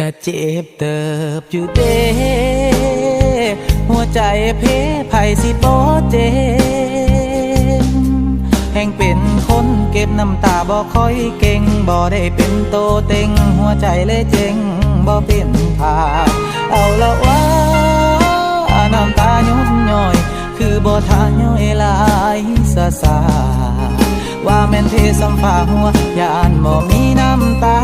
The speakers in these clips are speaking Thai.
กะเจ็บเติบอยู่เด้หัวใจเพไผสิบ่เจ็บแห่งเป็นคนเก็บน้ำตาบ่ค่อยเก่งบ่ได้เป็นโตเต็ง หัวใจเลยเจ๊งบ่เป็นผาเอาละว่าน้ำตาหยุดย่อย คือบ่ทาย่อยลายซาซาว่าแม่นเทสัมฟ้าหัวยานบ่มีน้ำตา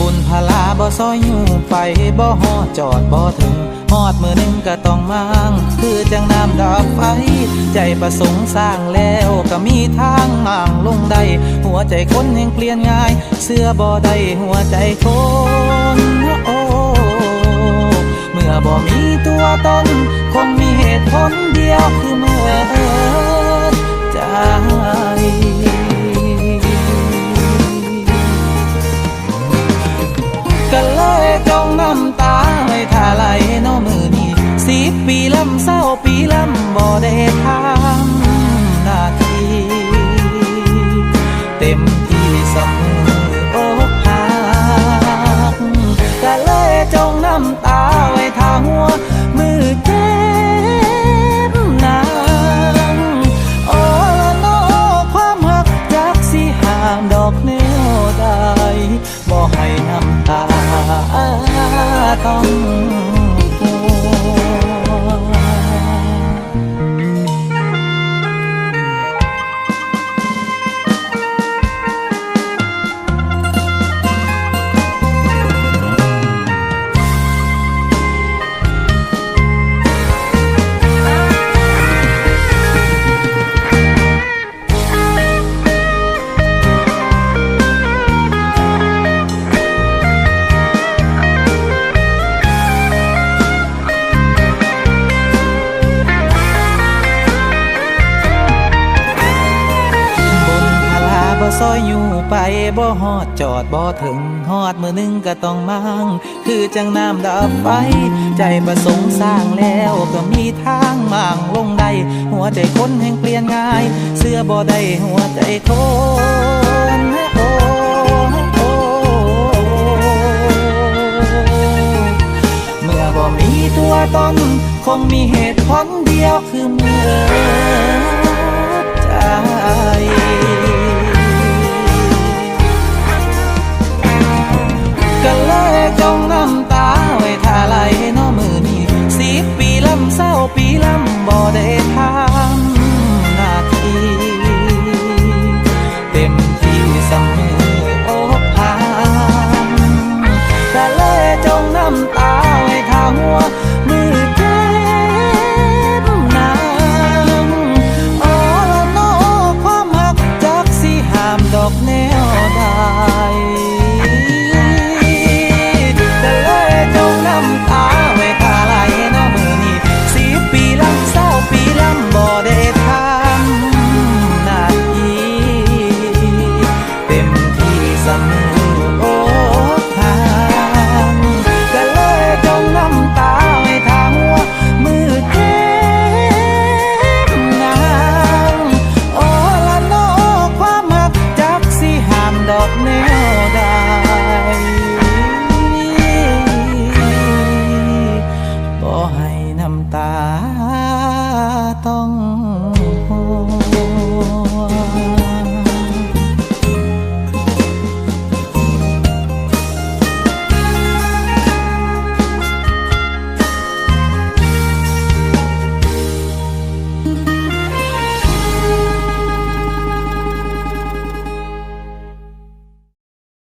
บุญพลาบ่ซอยอยู่ไปบ่ฮอดจอดบ่ถึงฮอดมือหนึ่งก็ต้องมางคือจังน้ำดับไฟ ใจประสงค์สร้างแล้วก็มีทางมางลงได้ หัวใจคนแห่งเปลี่ยนง่าย เสื้อบ่ได้หัวใจคนโอ้เมื่อบ่มีตัวตนคงมีเหตุผลเดียวคือ บ่ได้ทำหน้าที่เต็มที่สมืออกหักก็เลยจงน้ำตาไว้ท่าหัวมือเจ็บนังโอ้ละนอความหักจักสิหามดอกแนวใดบ่ให้น้ำตาต้อง ซอยอยู่ไปบ่ฮอดจอดบ่ถึงฮอดมือนึงก็ต้องมั่งคือจังน้ำดับไฟ ใจประสงค์สร้างแล้วก็มีทางมั่งลงได้ หัวใจคนแห่งเปลี่ยนง่าย เสื้อบ่ได้หัวใจคนโอ้โอ้เมื่อบ่มีตัวตนคงมีเหตุผลเดียวคือเมื่อใจ more than high. น้ำตาต้อง